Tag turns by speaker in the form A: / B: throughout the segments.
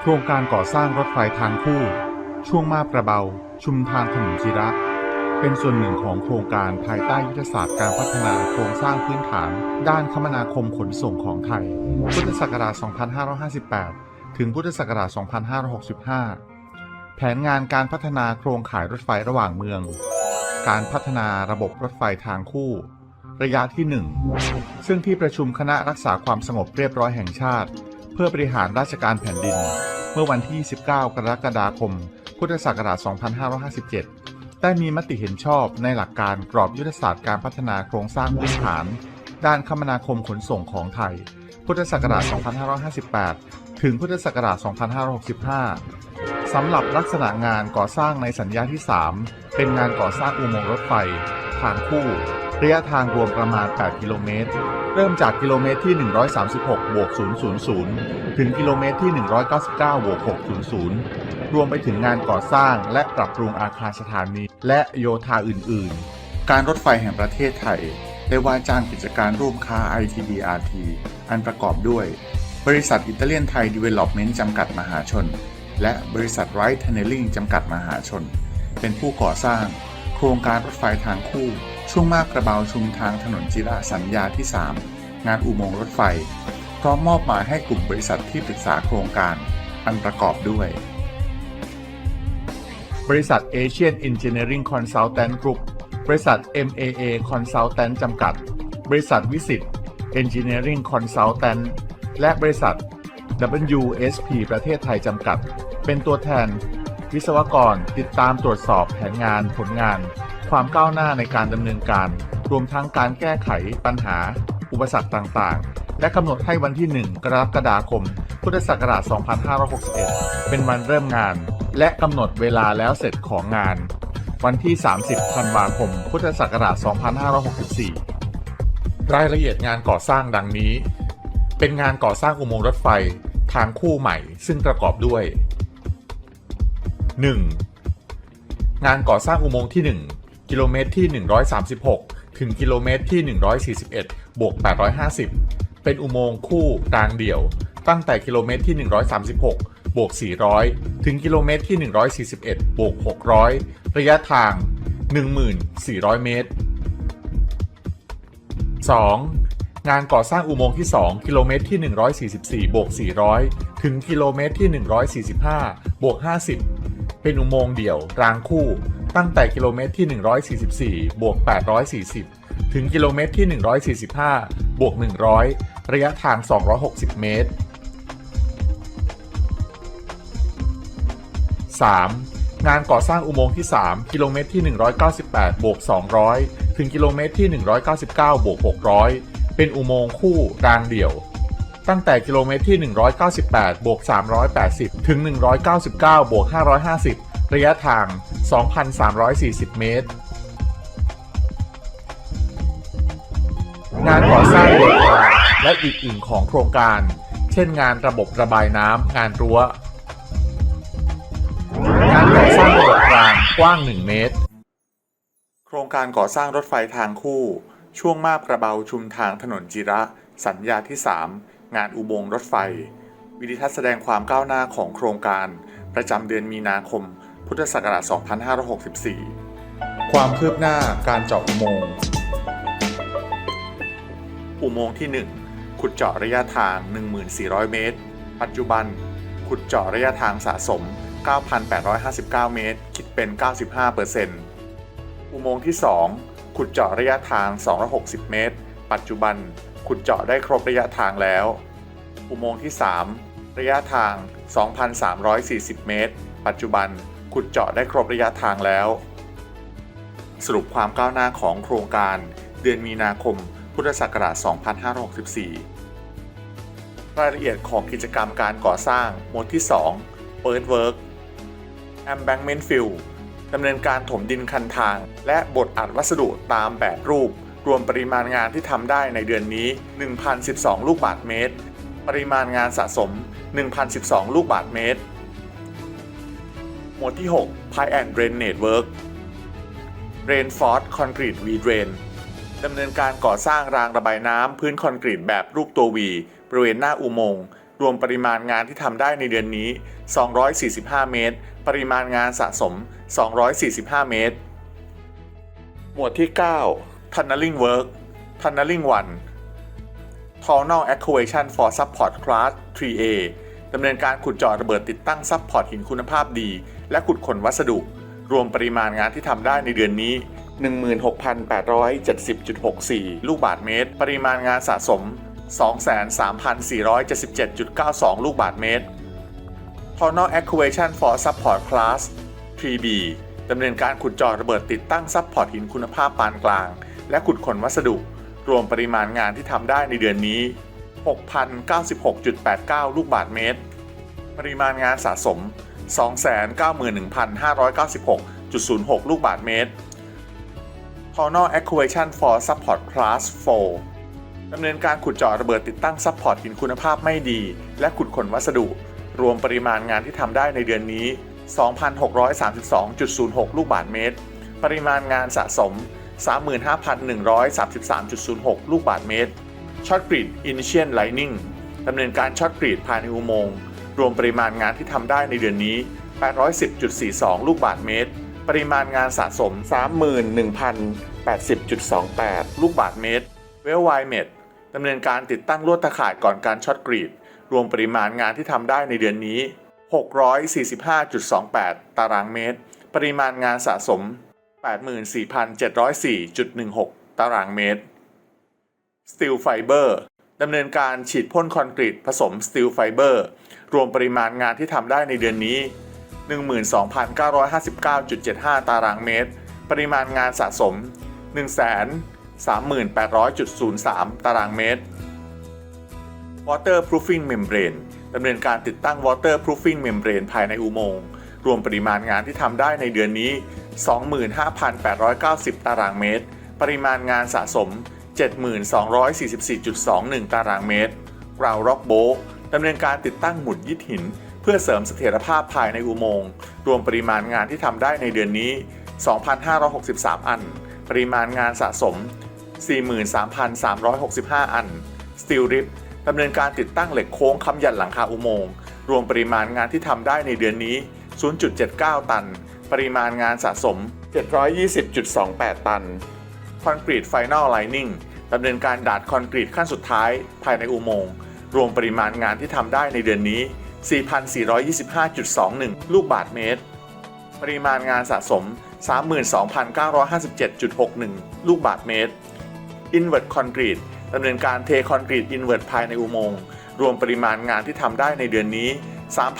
A: โครงการก่อสร้างรถไฟทางคู่ ช่วงมาบประเบา ชุมทางถนนจิระ เป็นส่วนหนึ่งของโครงการภายใต้ยุทธศาสตร์การพัฒนาโครงสร้างพื้นฐาน ด้านคมนาคมขนส่งของไทย พุทธศักราช 2558 ถึงพุทธศักราช 2565 แผนงานการพัฒนาโครงข่ายรถไฟระหว่างเมือง การพัฒนาระบบรถไฟทางคู่ ระยะที่ 1 ซึ่งที่ประชุมคณะรักษาความสงบเรียบร้อยแห่งชาติ พื่อบริหารราชการแผ่นดิน เมื่อวันที่ 19 กรกฎาคม พุทธศักราช 2557 ได้มีมติเห็นชอบในหลักการกรอบยุทธศาสตร์การพัฒนาโครงสร้างพื้นฐาน ด้านคมนาคมขนส่งของไทย พุทธศักราช 2558 ถึงพุทธศักราช 2565 สำหรับลักษณะงานก่อสร้างในสัญญาที่ 3 เป็นงานก่อสร้างอุโมงค์รถไฟ ทางคู่ ระยะทางรวมประมาณ 8 กิโลเมตร เริ่มจากกิโลเมตรที่ 136 บวก 000 ถึงกิโลเมตรที่ 199 บวก 600 รวมไปถึงงานก่อสร้างและปรับปรุงอาคารสถานี และโยธาอื่น ๆ การรถไฟแห่งประเทศไทย ได้ว่าจ้างกิจการร่วมค้า ITDRT อันประกอบด้วย บริษัทอิตาเลียนไทยดีเวล็อปเมนต์จำกัดมหาชน และบริษัทไรท์เทนเนลลิงจำกัดมหาชน เป็นผู้ก่อสร้าง โครงการรถไฟทางคู่ ช่วงมากกระเบาชุมทางถนนจิระสัญญาที่ 3 งานอุโมงค์รถไฟ พร้อมมอบหมายให้กลุ่มบริษัทที่ปรึกษาโครงการ อันประกอบด้วย บริษัท Asian Engineering Consultant Group บริษัท MAA Consultant จำกัด บริษัทวิสิต Engineering Consultant และบริษัท WSP ประเทศไทยจำกัด เป็นตัวแทน วิศวกร ติดตามตรวจสอบแผนงานผลงาน ความก้าวหน้าในการดำเนินการ รวมทั้งการแก้ไขปัญหา อุปสรรคต่างๆ และกำหนดให้วันที่ 1 กรกฎาคม พุทธศักราช 2561 เป็นวันเริ่มงาน และกำหนดเวลาแล้วเสร็จของงาน วันที่ 30 ธันวาคม พุทธศักราช 2564 รายละเอียดงานก่อสร้างดังนี้ เป็นงานก่อสร้างอุโมงค์รถไฟทางคู่ใหม่ ซึ่งประกอบด้วย 1. งานก่อสร้างอุโมงค์ที่ 1 กิโลเมตรที่ 136 ถึงกิโลเมตรที่ 141 บวก 850 เป็นอุโมงค์คู่รางเดี่ยว ตั้งแต่กิโลเมตรที่ 136 บวก 400 ถึงกิโลเมตรที่ 141 บวก 600 ระยะทาง 1400 เมตร 2. งานก่อสร้างอุโมงค์ที่ 2 กิโลเมตรที่ 144 บวก 400 ถึงกิโลเมตรที่ 145 บวก 50 เป็นอุโมงค์เดี่ยวรางคู่ ตั้งแต่กิโลเมตรที่ 144 บวก 840 ถึงกิโลเมตรที่ 145 บวก 100 ระยะทาง 260 เมตร 3. งานก่อสร้างอุโมงค์ที่ 3 กิโลเมตรที่ 198 บวก 200 ถึงกิโลเมตรที่ 199 บวก 600 เป็นอุโมงค์คู่รางเดี่ยว ตั้งแต่กิโลเมตรที่ 198 บวก 380 ถึง 199 บวก 550 ระยะทาง 2,340 เมตร งานก่อสร้างโยธาและอื่นๆของโครงการ เช่นงานระบบระบายน้ำ งานรั้ว งานก่อสร้างระบบรางกว้าง 1 เมตร โครงการก่อสร้างรถไฟทางคู่ ช่วงมาบกระเบาชุมทางถนนจิระสัญญาที่ 3 งานอุโมงค์รถไฟ วิดิทัศน์แสดงความก้าวหน้าของโครงการ ประจำเดือนมีนาคม พุทธศักราช 2564 ความคืบหน้าการเจาะอุโมงค์อุโมงค์ที่ 1 ขุดเจาะระยะทาง 1400 เมตร ปัจจุบัน ขุดเจาะระยะทางสะสม 9,859 เมตร คิดเป็น 95%อุโมงค์ที่ 2 ขุดเจาะระยะทาง 260 เมตร ปัจจุบัน ขุดเจาะได้ครบระยะทางแล้ว อุโมงค์ที่ 3 ระยะทาง 2,340 เมตร ปัจจุบันขุดเจาะได้ครบระยะทางแล้ว สรุปความก้าวหน้าของโครงการ เดือนมีนาคม พุทธศักราช 2564 รายละเอียดของกิจกรรมการก่อสร้างหมวดที่ 2 Earth Work Embankment Fill ดำเนินการถมดินคันทาง และบดอัดวัสดุตามแบบรูป รวมปริมาณงานที่ทำได้ในเดือนนี้ 1,012 ลูกบาศก์เมตร ปริมาณงานสะสม 1,012 ลูกบาศก์เมตร หมวดที่ 6 Pie and Drainage Work Rainford Concrete V Drain ดำเนินการก่อสร้างรางระบายน้ำพื้นคอนกรีตแบบรูปตัววีบริเวณหน้าอุโมงค์รวมปริมาณงานที่ทำได้ในเดือนนี้ 245 เมตร ปริมาณงานสะสม 245 เมตร หมวดที่ 9 Tunneling Work Tunneling 1 Tunnel Excavation for Support Class 3A ดำเนินการขุดเจาะระเบิดติดตั้งซัพพอร์ตหินคุณภาพดี และขุดขนวัสดุ รวมปริมาณงานที่ทำได้ในเดือนนี้ 16,870.64 ลูกบาศก์เมตร ปริมาณงานสะสม 23,477.92 ลูกบาศก์เมตร Tunnel Excavation for Support Class 3B ดำเนินการขุดเจาะระเบิดติดตั้งซัพพอร์ตหินคุณภาพปานกลาง และขุดขนวัสดุ รวมปริมาณงานที่ทำได้ในเดือนนี้ 6,096.89 ลูกบาศก์เมตร ปริมาณงานสะสม 291,596.06 ลูกบาศก์เมตร Tunnel Excavation for Support Class 4ดำเนินการขุดเจาะระเบิดติดตั้งซัพพอร์ตหินคุณภาพไม่ดี และขุดขนวัสดุ รวมปริมาณงานที่ทำได้ในเดือนนี้ 2,632.06 ลูกบาศก์เมตร ปริมาณงานสะสม 35,133.06 ลูกบาศก์เมตร ช็อตกรีด Initial Lightning ดำเนินการช็อตกรีดภายในอุโมงค์รวมปริมาณงานที่ทำได้ในเดือนนี้ 810.42 ลูกบาศก์เมตร ปริมาณงานสะสม 31,080.28 ลูกบาศก์เมตร เวลไวเมดดำเนินการติดตั้งลวดตะข่ายก่อนการช็อตกรีด รวมปริมาณงานที่ทำได้ในเดือนนี้ 645.28 ตารางเมตร ปริมาณงานสะสม 84,704.16 ตารางเมตร Steel Fiber ดำเนินการฉีดพ่นคอนกรีตผสม Steel Fiber รวมปริมาณงานที่ทำได้ในเดือนนี้ 12,959.75 ตารางเมตร ปริมาณงานสะสม 138,000.03 ตารางเมตร Waterproofing Membrane ดำเนินการติดตั้ง Waterproofing Membrane ภายในอุโมงค์ รวมปริมาณงานที่ทำได้ในเดือนนี้ 25,890 ตารางเมตร ปริมาณงานสะสม 7244.21 ตารางเมตร r o u Rock b o ดำเนินการติดตั้งหมุดยึดหิน เพื่อเสริมเสถียรภาพภายในอุโมงค์รวมปริมาณงานที่ทำได้ในเดือนนี้ 2,563 อัน ปริมาณงานสะสม 43,365 อัน Steel Rip ดำเนินการติดตั้งเหล็กโค้งค้ำยันหลังคาอุโมงค์รวมปริมาณงานที่ทำได้ในเดือนนี้ 0.79 ตัน ปริมาณงานสะสม 720.28 ตัน คอนกรีตไฟน a ลไลนิ่งดำเนินการดาดคอนกรีตขั้นสุดท้ายภายในอุโมงค์ รวมปริมาณงานที่ทำได้ในเดือนนี้ 4,425.21 ลูกบาศก์เมตร ปริมาณงานสะสม 32,957.61 ลูกบาศก์เมตร Invert Concrete ดำเนินการเทคอนกรีต Invert ภายในอุโมงค์ รวมปริมาณงานที่ทำได้ในเดือนนี้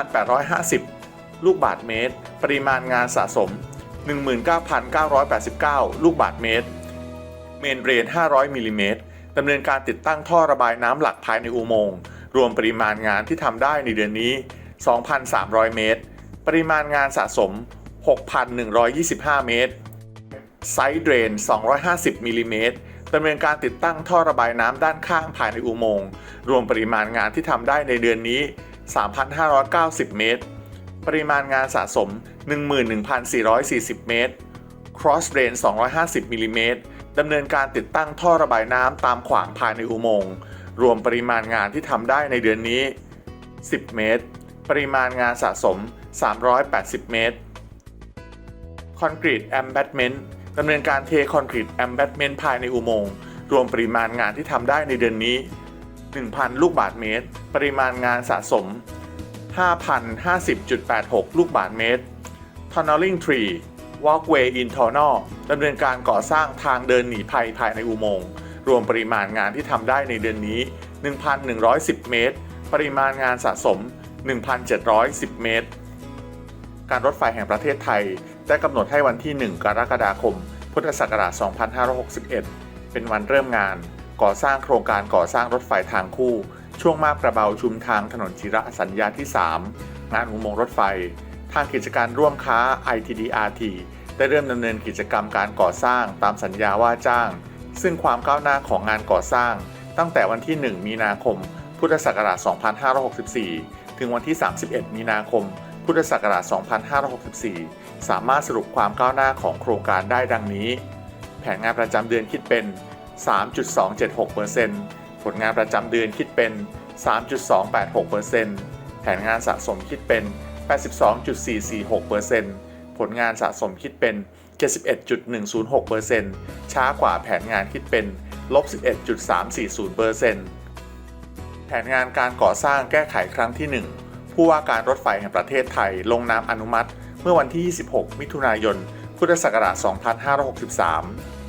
A: 3,850 ลูกบาศก์เมตร ปริมาณงานสะสม 19,989 ลูกบาศก์เมตร เมนเรน 500 มิลลิเมตรดำเนินการติดตั้งท่อระบายน้ำหลักภายในอุโมงค์ รวมปริมาณงานที่ทำได้ในเดือนนี้ 2,300 เมตร ปริมาณงานสะสม 6,125 เมตร ไซด์เดรน 250 มิลลิเมตรดำเนินการติดตั้งท่อระบายน้ำด้านข้างภายในอุโมงค์ รวมปริมาณงานที่ทำได้ในเดือนนี้ 3,590 เมตร ปริมาณงานสะสม 11,440 เมตร Cross r a n g 250มิลลิเมตรดำเนินการติดตั้งท่อระบายน้ำตามขวางภายในอุโมงค์รวมปริมาณงานที่ทำได้ในเดือนนี้ 10 เมตร ปริมาณงานสะสม 380 เมตร คอนกรีตแอมแบทเมนต์ดำเนินการเทคอนกรีตแอมแบทเมนต์ภายในอุโมงค์รวมปริมาณงานที่ทำได้ในเดือนนี้ 1,000 ลูกบาศก์เมตร ปริมาณงานสะสม 5,050.86 ลูกบาศก์เมตร Tunneling Tree Walkway in Tunnel ดำเนินการก่อสร้างทางเดินหนีภัยภายในอุโมงค์ รวมปริมาณงานที่ทำได้ในเดือนนี้ 1,110 เมตร ปริมาณงานสะสม 1,710 เมตร การรถไฟแห่งประเทศไทย ได้กำหนดให้วันที่ 1 กรกฎาคม พุทธศักราช 2561 เป็นวันเริ่มงาน ก่อสร้างโครงการก่อสร้างรถไฟทางคู่ ช่วงมาบกระเบาชุมทางถนนจิระสัญญาที่ 3 งานอุโมงค์รถไฟ ทางกิจการร่วมค้า ITDRT ได้เริ่มดำเนินกิจกรรมการก่อสร้างตามสัญญาว่าจ้าง ซึ่งความก้าวหน้าของงานก่อสร้าง ตั้งแต่วันที่ 1 มีนาคม พุทธศักราช 2564 ถึงวันที่ 31 มีนาคม พุทธศักราช 2564 สามารถสรุปความก้าวหน้าของโครงการได้ดังนี้ แผนงานประจำเดือนคิดเป็น 3.276% ผลงานประจำเดือนคิดเป็น
B: 3.286%แผนงานสะสมคิดเป็น 82.446%ผลงานสะสมคิดเป็น 71.106%ช้ากว่าแผนงานคิดเป็นลบ11.340%แผนงานการก่อสร้างแก้ไขครั้งที่ 1 ผู้ว่าการรถไฟแห่งประเทศไทยลงนามอนุมัติ เมื่อวันที่ 26 มิถุนายน พุทธศักราช 2563